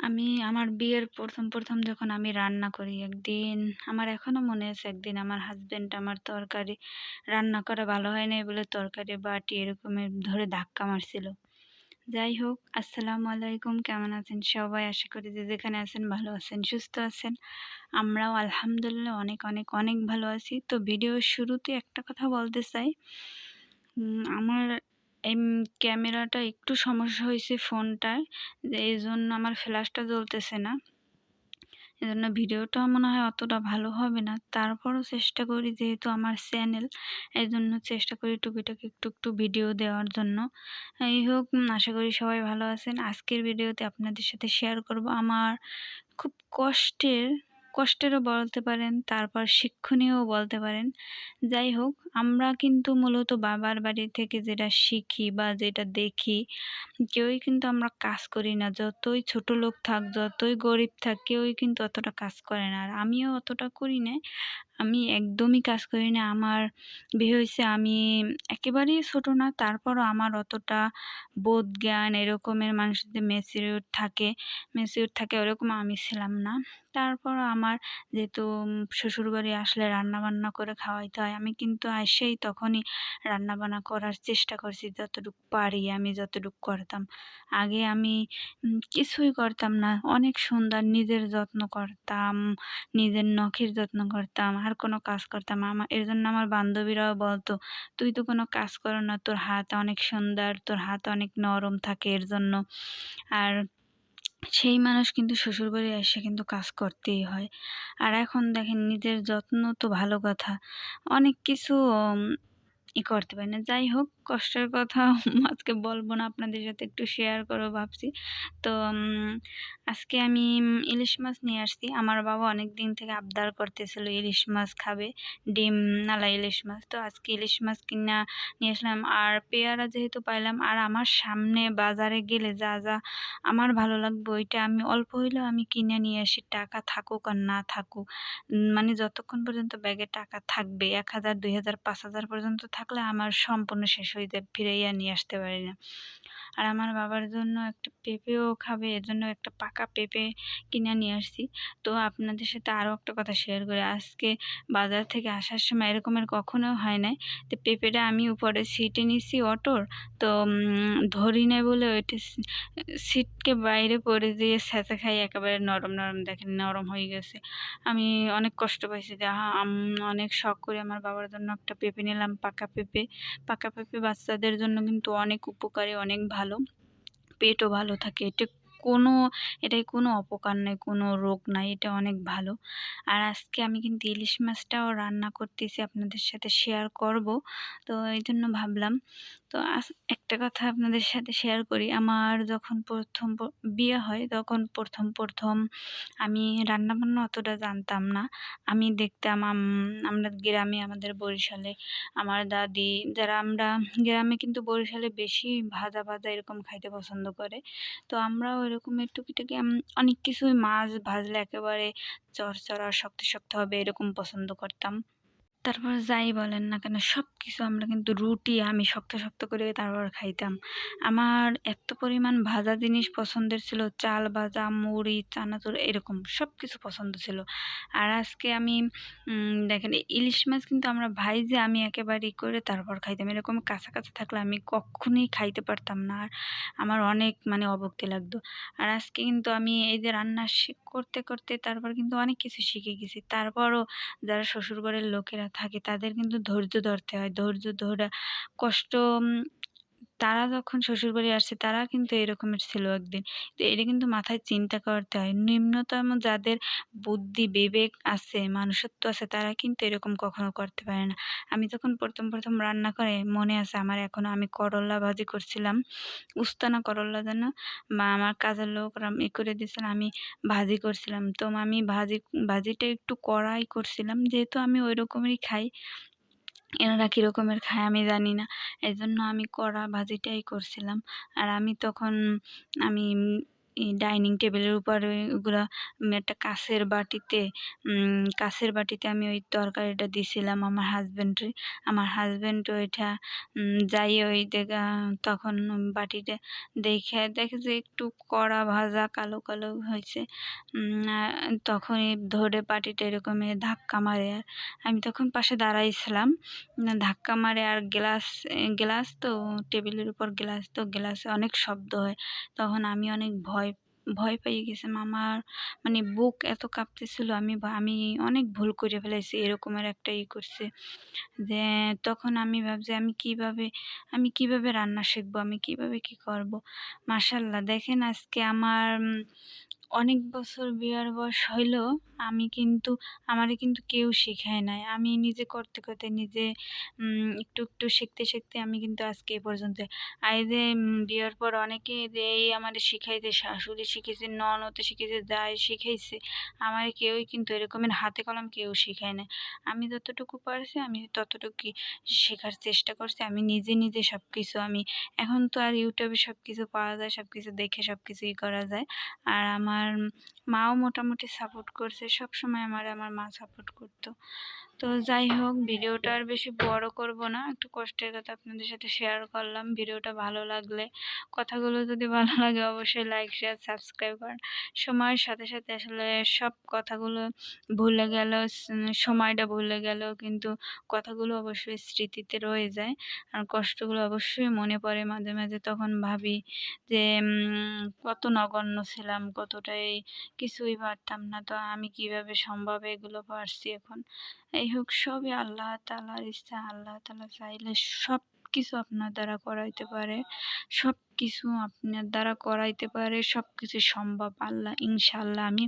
আমি আমার বিয়ের প্রথম, প্রথম যখন আমি রান্না করি একদিন আমার এখনও মনে আছে একদিন আমার হাসব্যান্ড আমার তরকারি রান্না করা ভালো হয় নাই বলে তরকারি বাটি এরকমের ধরে ধাক্কা মারছিল। যাই হোক আসসালামু আলাইকুম কেমন আছেন সবাই? আশা করি যে যেখানে আছেন ভালো আছেন, সুস্থ আছেন। আমরাও আলহামদুলিল্লাহ অনেক, অনেক, অনেক ভালো আছি। তো ভিডিওর শুরুতে একটা কথা বলতে চাই। আমার এই ক্যামেরাটা একটু সমস্যা হয়েছে ফোনটায় এই জন্য আমার ফ্ল্যাশটা জ্বলতেছে না। এজন্য ভিডিওটাও মনে হয় অতটা ভালো হবে না। তারপরও চেষ্টা করি যেহেতু আমার চ্যানেল, এই জন্য চেষ্টা করি টুকিটাকি একটু একটু ভিডিও দেওয়ার জন্য। এই হোক আশা করি সবাই ভালো আছেন। আজকের ভিডিওতে আপনাদের সাথে শেয়ার করব আমার খুব কষ্টের কষ্টেরও বলতে পারেন, তারপর শিক্ষণীয়ও বলতে পারেন। যাই হোক, আমরা কিন্তু মূলত বাবার বাড়ি থেকে যেটা শিখি বা যেটা দেখি, কেউই কিন্তু আমরা কাজ করি না। যতই ছোট লোক থাক, যতই গরিব থাক, কেউই কিন্তু অতটা কাজ করে না। আর আমিও অতটা করি না আমি একদমই কাজ করি না। আমার বিয়ে হয়েছে আমি একেবারেই ছোট না, তারপরও আমার অতটা বোধ জ্ঞান এরকমের মানুষদের মেচিউর থাকে মেচিউর থাকে ওরকম আমি ছিলাম না। তারপর আমার যেহেতু শ্বশুরবাড়ি আসলে রান্নাবান্না করে খাওয়াইতে হয়, আমি কিন্তু এসেই তখনই রান্নাবান্না করার চেষ্টা করছি যতটুকু পারি, আমি যতটুকু করতাম। আগে আমি কিছুই করতাম না, অনেক সুন্দর নিজের যত্ন করতাম, নিজের নখের যত্ন করতাম কোনো কাজ করতাম আমার এর জন্য আমার বান্ধবীরাও বলতো, তুই তো কোনো কাজ করো না, তোর হাত অনেক সুন্দর, তোর হাত অনেক নরম থাকে এর জন্য। আর সেই মানুষ কিন্তু শ্বশুরবাড়ি এসে কিন্তু কাজ করতেই হয়। আর এখন দেখেন, নিজের যত্ন তো ভালো কথা। অনেক কিছু ই করতে পারি না। যাই হোক, কষ্টের কথা, আজকে বলব না, আপনাদের সাথে একটু শেয়ার করব ভাবছি। তো আজকে আমি ইলিশ মাছ নিয়ে আসছি। আমার বাবা অনেক দিন থেকে আবদার করতেছিল ইলিশ মাছ খাবে, ডিম, নালা ইলিশ মাছ। তো আজকে ইলিশ মাছ কিনা নিয়ে আসলাম। আর পেয়ারা যেহেতু পাইলাম, আর আমার সামনে বাজারে গেলে যা যা আমার ভালো লাগবে, ওইটা আমি অল্প হইলেও আমি কিনে নিয়ে আসি। টাকা থাকুক আর না থাকুক মানে যতক্ষণ পর্যন্ত ব্যাগে টাকা থাকবে, এক হাজার, দুই হাজার, পাঁচ হাজার পর্যন্ত থাকলে আমার সম্পূর্ণ শেষ হয়ে যায় ফিরাইয়া নিয়ে আসতে পারি না। আর আমার বাবার জন্য একটা পেঁপেও খাবে, এর জন্য একটা পাকা পেঁপে কিনে নিয়ে আসছি। তো আপনাদের সাথে আরও একটা কথা শেয়ার করি। আজকে বাজার থেকে আসার সময় এরকমের কখনো হয় নাই তো পেঁপেটা আমি উপরে সিটে নিছি অটোর, তো ধরি নাই বলে ওইটা সিটকে বাইরে পড়ে দিয়ে স্যাঁচা খাই, একেবারে নরম নরম দেখেন, নরম হয়ে গেছে। আমি অনেক কষ্ট পাইছি যে অনেক শখ করে আমার বাবার জন্য একটা পেঁপে নিলাম, পাকা পেঁপে। পাকা পেঁপে বাচ্চাদের জন্য কিন্তু অনেক উপকারী, অনেক ভালো। পেটও ভালো থাকে। এটা কোনো, এটাই কোনো অপকার নাই কোনো রোগ নাই এটা অনেক ভালো। আর আজকে আমি কিন্তু ইলিশ মাছটাও রান্না করতেছি, আপনাদের সাথে শেয়ার করব। তো এই জন্য ভাবলাম তো একটা কথা আপনাদের সাথে শেয়ার করি। আমার যখন প্রথম বিয়ে হয় তখন প্রথম প্রথম আমি রান্নাবান্না অতটা জানতাম না। আমি দেখতাম আমরা গ্রামে, আমাদের বরিশালে আমার দাদি, যারা আমরা গ্রামে কিন্তু বরিশালে বেশি ভাজা ভাজা এরকম খাইতে পছন্দ করে। তো আমরাও এরকমের টুকিটাকি অনেক কিছুই মাছ ভাজলে একেবারে চরচরা শক্ত শক্ত হবে এরকম পছন্দ করতাম। তারপর যাই বলেন না কেন সব কিছু আমরা কিন্তু রুটি, আমি শক্ত শক্ত করে তারপর খাইতাম। আমার এত পরিমাণ ভাজা জিনিস পছন্দের ছিল, চাল ভাজা, মুড়ি, চানাচুর, এরকম সব কিছু পছন্দ ছিল। আর আজকে আমি দেখেন ইলিশ মাছ কিন্তু আমরা ভাই যে আমি একেবারে করে তারপর খাইতাম, এরকম কাঁচা থাকলে আমি কখনোই খাইতে পারতাম না। আর আমার অনেক মানে অবক্তি লাগতো। আর আজকে কিন্তু আমি এই যে রান্না করতে করতে তারপর কিন্তু অনেক কিছু শিখে গেছি। তারপরও যারা শ্বশুরবাড়ির লোকেরা থাকে তাদের কিন্তু ধৈর্য ধরতে হয়। ধৈর্য ধরা কষ্ট তারা যখন শ্বশুরবাড়ি আসছে তারা কিন্তু এরকমের ছিল একদিন। তো এটা কিন্তু মাথায় চিন্তা করতে হয়। নিম্নতম যাদের বুদ্ধি, বিবেক আছে, মানুষত্ব আছে, তারা কিন্তু এরকম কখনো করতে পারে না। আমি যখন প্রথম প্রথম রান্না করে মনে আছে, আমার এখনও আমি করল্লা ভাজি করছিলাম। উস্তানা করল্লা যেন মা আমার কাজের লোক ই করে দিয়েছেন আমি ভাজি করছিলাম। তো আমি ভাজি, ভাজিটা একটু কড়াই করছিলাম, যেহেতু আমি ওই রকমেরই খাই। এনারা কীরকমের খায় আমি জানি না। এই জন্য আমি কড়া ভাজিটাই করছিলাম। আর আমি তখন, আমি ডাইনিং টেবিলের উপরে ওগুলা একটা কাঁচের বাটিতে কাঁচের বাটিতে আমি ওই তরকারিটা দিছিলাম আমার হাজব্যান্ডে আমার হাজব্যান্ড ওইটা যাই ওই দেখা, তখন বাটিতে দেখে দেখে যে একটু কড়া ভাজা, কালো কালো হয়েছে। তখনই ধরে বাটিটা এরকম ধাক্কা মারে। আর আমি তখন পাশে দাঁড়াইছিলাম। ধাক্কা মারে আর গ্লাস গ্লাস তো, টেবিলের উপর গ্লাস তো, গ্লাসে অনেক শব্দ হয়। তখন আমি অনেক ভয় ভয় পাইয়ে গেছিলাম আমার মানে বুক এত কাঁপতেছিল, আমি আমি অনেক ভুল করে ফেলেছি এরকমের একটা ই করছে। যে তখন আমি ভাবছি, আমি কীভাবে আমি কীভাবে রান্না শিখব, আমি কীভাবে কি করব? মাসাল্লাহ দেখেন আজকে আমার অনেক বছর বিয়ার বয়স হইলেও আমি কিন্তু, আমারে কিন্তু কেউ শেখায় নাই। আমি নিজে করতে করতে নিজে একটু একটু শিখতে শিখতে আমি কিন্তু আজকে এ পর্যন্ত, আর যে বিয়ের পর অনেকে যে, এই আমাদের শিখাইছে, শাশুড়ি শিখেছে ননদে শিখেছে যাই শিখাইছে, আমার কেউই কিন্তু এরকমের হাতে কলম কেউ শেখায় না আমি যতটুকু পারছি, আমি ততটুকুই শেখার চেষ্টা করছি, আমি নিজে নিজে সব কিছু আমি, এখন তো আর ইউটিউবে সব কিছু পাওয়া যায় সব কিছু দেখে সব কিছুই করা যায়। আর আমার মাও মোটামুটি সাপোর্ট করছে সব সময় আমার আমার মা সাপোর্ট করতো। তো যাই হোক, ভিডিওটা আর বেশি বড় করব না। একটু কষ্টের কথা আপনাদের সাথে শেয়ার করলাম। ভিডিওটা ভালো লাগলে, কথাগুলো যদি ভালো লাগে অবশ্যই লাইক শেয়ার সাবস্ক্রাইব করেন সময়ের সাথে সাথে আসলে সব কথাগুলো ভুলে গেল সময়টা ভুলে গেল কিন্তু কথাগুলো অবশ্যই স্মৃতিতে রয়ে যায়। আর কষ্টগুলো অবশ্যই মনে পড়ে মাঝে মাঝে। তখন ভাবি যে কত নগণ্য ছিলাম, কতটাই কিছুই পারতাম না। তো আমি কীভাবে সম্ভব এগুলো পারছি এখন? এই হোক, সবই আল্লাহ তালার ইচ্ছা, আল্লাহ তালা চাইলে সব কিছু আপনার দ্বারা করাইতে পারে। সব কিছু আপনার দ্বারা করাইতে পারে সব কিছু সম্ভব। আল্লাহ ইনশাল্লাহ আমি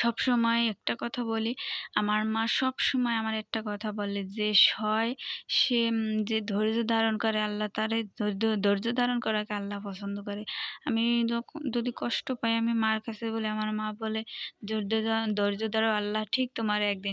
সব সময় একটা কথা বলি, আমার মা সব সময় আমার একটা কথা বলে, যে সয়, সে যে ধৈর্য ধারণ করে, আল্লাহ তারে ধৈর্য ধৈর্য ধারণ করাকে আল্লাহ পছন্দ করে। আমি যদি কষ্ট পাই, আমি মার কাছে বলে, আমার মা বলে, ধৈর্য ধৈর্য ধরো, আল্লাহ ঠিক তোমার একদিন